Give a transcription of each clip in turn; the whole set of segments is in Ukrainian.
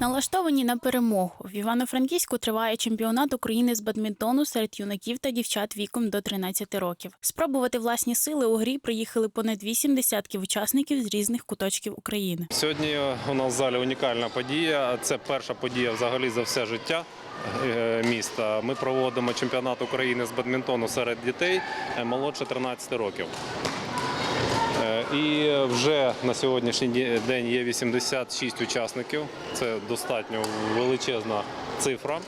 Налаштовані на перемогу. В Івано-Франківську триває чемпіонат України з бадмінтону серед юнаків та дівчат віком до 13 років. Спробувати власні сили у грі приїхали понад вісім десятків учасників з різних куточків України. Сьогодні у нас в залі унікальна подія. Це перша подія взагалі за все життя е, міста. Ми проводимо чемпіонат України з бадмінтону серед дітей е, молодше 13 років. Е, І вже на сьогоднішній день є 86 учасників. Це достатньо величезна цифра.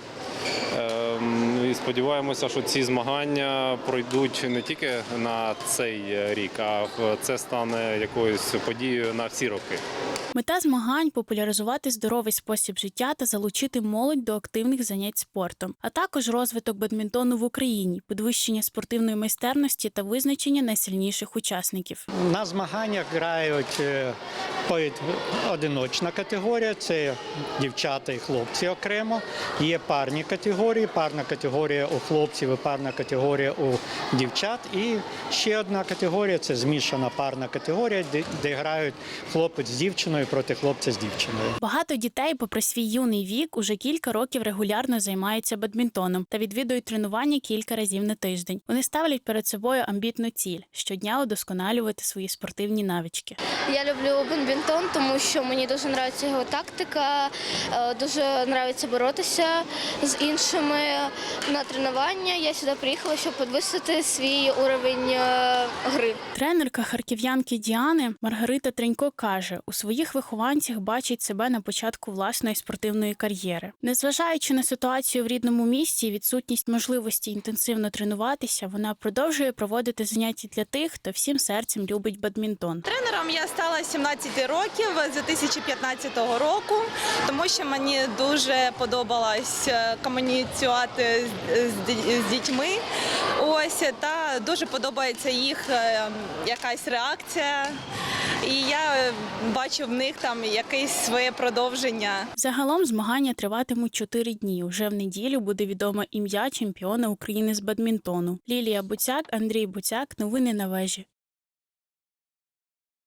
Ем, І сподіваємося, що ці змагання пройдуть не тільки на цей рік, а це стане якоюсь подією на всі роки. Мета змагань популяризувати здоровий спосіб життя та залучити молодь до активних занять спортом, а також розвиток бадмінтону в Україні, підвищення спортивної майстерності та визначення найсильніших учасників. На змаганнях грають е, поодиночна категорія, це дівчата і хлопці окремо. Є парні категорії, парна категорія у хлопців і парна категорія у дівчат. І ще одна категорія це змішана парна категорія, де грають хлопець з дівчиною проти хлопця з дівчиною. Багато дітей, попри свій юний вік, уже кілька років регулярно займаються бадмінтоном та відвідують тренування кілька разів на тиждень. Вони ставлять перед собою амбітну ціль щодня удосконалювати свої спортивні навички. Я люблю бадмінтон, тому що мені дуже подобається його тактика, е, дуже подобається боротися з іншими на тренування. Я сюди приїхала, щоб підвисити свій уровень е, гри. Тренерка харків'янки Діани Маргарита Тренько каже, у своїх вихованцях бачить себе на початку власної спортивної кар'єри. Незважаючи на ситуацію в рідному місті відсутність можливості інтенсивно тренуватися, вона продовжує проводити заняття для тих, хто всім серцем любить бадмінтон. Тренером я стала 17 років з 2015 року, тому що мені дуже подобалось е, комуніціювати з, з ді- з дітьми. Ось та дуже подобається їх е, якась реакція. І я е, бачу в них там якесь своє продовження. Загалом змагання триватимуть чотири дні. Уже в неділю буде відомо ім'я чемпіона України з бадмінтону. Лілія Буцяк, Андрій Буцяк. Новини на вежі.